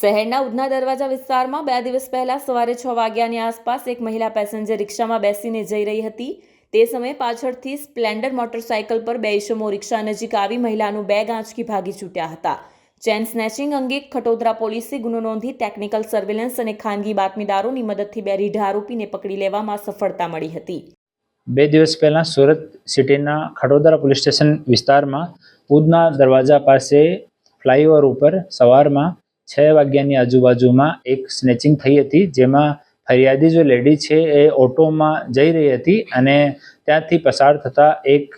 શહેરના ઉધના દરવાજા વિસ્તારમાં બે દિવસ પહેલા સવારે છ વાગ્યાની આસપાસ એક મહિલા પેસેન્જર રિક્ષામાં બેસીને જઈ રહી હતી. તે સમયે પાછળથી સ્પ્લેન્ડર મોટરસાયકલ પર બે ઈસમો રિક્ષા નજીક આવી મહિલાનું બેગ આંચકી ભાગી છૂટ્યા હતા. ચેન સ્નેચિંગ અંગે ખટોદરા પોલીસે ગુનો નોંધી ટેકનિકલ સર્વેલન્સ અને ખાનગી બાતમીદારોની મદદથી બે રીઢા આરોપીને પકડી લેવામાં સફળતા મળી હતી. બે દિવસ પહેલાં સુરત સિટીના ખટોદરા પોલીસ સ્ટેશન વિસ્તારમાં ઉધના દરવાજા પાસે ફ્લાયઓવર ઉપર સવારમાં છ વાગ્યાની આજુબાજુમાં એક સ્નેચિંગ થઈ હતી, જેમાં ફરિયાદી જો લેડી છે એ ઓટોમાં જઈ રહી હતી અને ત્યાંથી પસાર થતા એક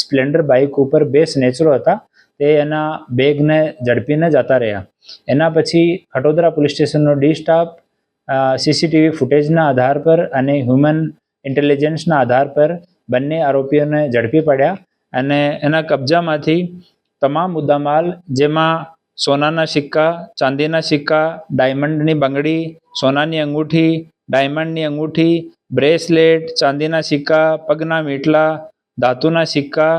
સ્પ્લેન્ડર બાઇક ઉપર બે સ્નેચરો હતા. તે એના બેગને ઝડપીને જતા રહ્યા. એના પછી ખટોદરા પોલીસ સ્ટેશનનો ડી સ્ટાફ સીસીટીવી ફૂટેજના આધાર પર અને હ્યુમન ઇન્ટેલિજન્સના આધાર પર બંને આરોપીઓને ઝડપી પડ્યા અને એના કબજામાંથી તમામ મુદ્દામાલ, જેમાં સોનાના સિક્કા, ચાંદીના સિક્કા, ડાયમંડની બંગડી, સોનાની અંગૂઠી, ડાયમંડની અંગૂઠી, બ્રેસલેટ, ચાંદીના સિક્કા, પગના મીટલા, ધાતુના સિક્કા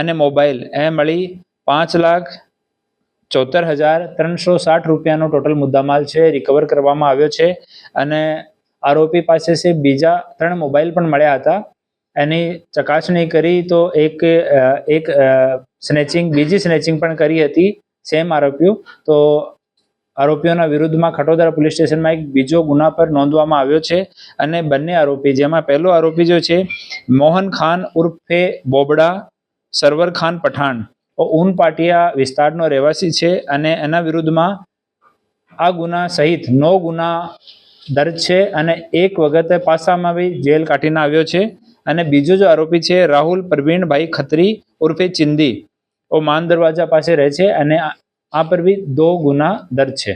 અને મોબાઈલ. એ મળી પાંચ લાખ ચોતેર હજાર ત્રણસો સાઠ રૂપિયાનો ટોટલ મુદ્દામાલ છે રિકવર કરવામાં આવ્યો છે અને આરોપી પાસે છે, બીજા ત્રણ મોબાઈલ પણ મળ્યા હતા. એની ચકાસણી કરી તો એક એક સ્નેચિંગ બીજી સ્નેચિંગ પણ કરી હતી. સેમ આરોપીઓ. તો આરોપીઓના વિરુદ્ધમાં ખટોદરા પોલીસ સ્ટેશનમાં એક બીજો ગુના પર નોંધવામાં આવ્યો છે અને બંને આરોપી, જેમાં પહેલો આરોપી જો છે, મોહન ખાન ઉર્ફે બોબડા, સરવર ખાન પઠાણ. ઊન પાટિયા વિસ્તારનો રહેવાસી છે અને એના વિરુદ્ધમાં આ ગુના સહિત નો ગુના દર્જ છે અને એક વખતે પાસામાં બી જેલ કાઢીને આવ્યો છે. અને બીજો જો આરોપી છે, રાહુલ પ્રવીણભાઈ ખત્રી ઉર્ફે ચિંદી. માન દરવાજા પાસે રહે છે અને આ પર બી દો ગુના દર્જ છે.